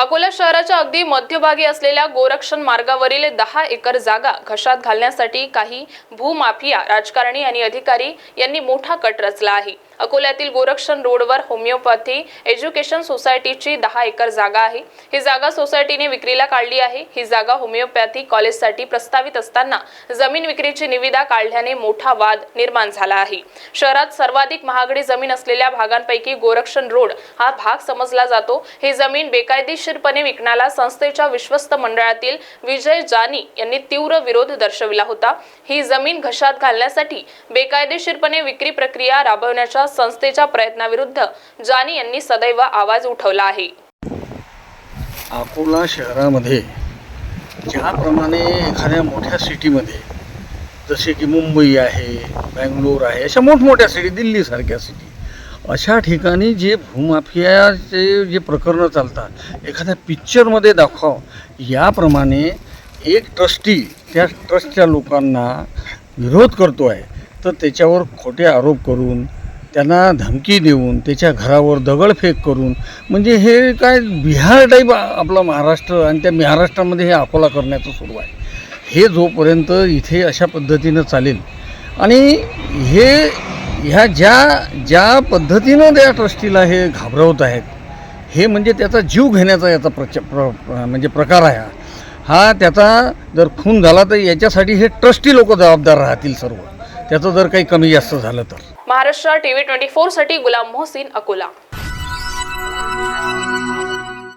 अकोला शहराच्या अगदी मध्यभागी असलेल्या गोरक्षण मार्गावरील दहा एकर जागा घशात घालण्यासाठी काही भूमाफिया राजकारणी आणि अधिकारी यांनी मोठा कट रचला आहे. अकोल्यातील गोरक्षण रोडवर होमिओपॅथी एज्युकेशन सोसायटीची दहा एकर जागा आहे. ही जागा सोसायटीने विक्रीला काढली आहे. ही जागा होमिओपॅथी कॉलेजसाठी प्रस्तावित असताना जमीन विक्रीची निविदा काढल्याने मोठा वाद निर्माण झाला आहे. शहरात सर्वाधिक महागडी जमीन असलेल्या भागांपैकी गोरक्षण रोड हा भाग समजला जातो. ही जमीन बेकायदेशीर बेकायदेशीरपणे विकण्याला संस्थेच्या विश्वस्त मंडळातील विजय जानी यांनी तीव्र विरोध दर्शविला होता. ही जमीन घशात घालण्यासाठी बेकायदेशीरपणे विक्री प्रक्रिया राबवण्याच्या संस्थेच्या प्रयत्नाविरुद्ध जानी यांनी सदैव आवाज उठवला आहे. अकोला शहरामध्ये ज्याप्रमाणे एखाद्या मोठ्या सिटीमध्ये जसे की मुंबई आहे बँगलोर आहे अशा मोठमोठ्या सिटी दिल्लीसारख्या सिटी अशा ठिकाणी जे भूमाफियाचे जे प्रकरणं चालतात एखाद्या पिक्चरमध्ये दाखव याप्रमाणे एक ट्रस्टी त्या ट्रस्टच्या लोकांना विरोध करतो आहे तर त्याच्यावर खोटे आरोप करून त्यांना धमकी देऊन त्याच्या घरावर दगडफेक करून म्हणजे हे काय बिहार टाईप आपलं महाराष्ट्र आणि त्या महाराष्ट्रामध्ये हे अकोला करण्याचं सुरू आहे. हे जोपर्यंत इथे अशा पद्धतीनं चालेल. आणि हे ह्या ज्या ज्या पद्धतीनं त्या ट्रस्टीला हे घाबरवत आहेत हे म्हणजे त्याचा जीव घेण्याचा याचा प्रच प्र म्हणजे प्रकार आहे हा. हा त्याचा जर खून झाला तर याच्यासाठी हे ट्रस्टी लोक जबाबदार राहतील सर्व. त्याचं जर काही कमी जास्त झालं तर. महाराष्ट्र टीव्ही ट्वेंटी फोरसाठी गुलाम मोहसिन अकोला.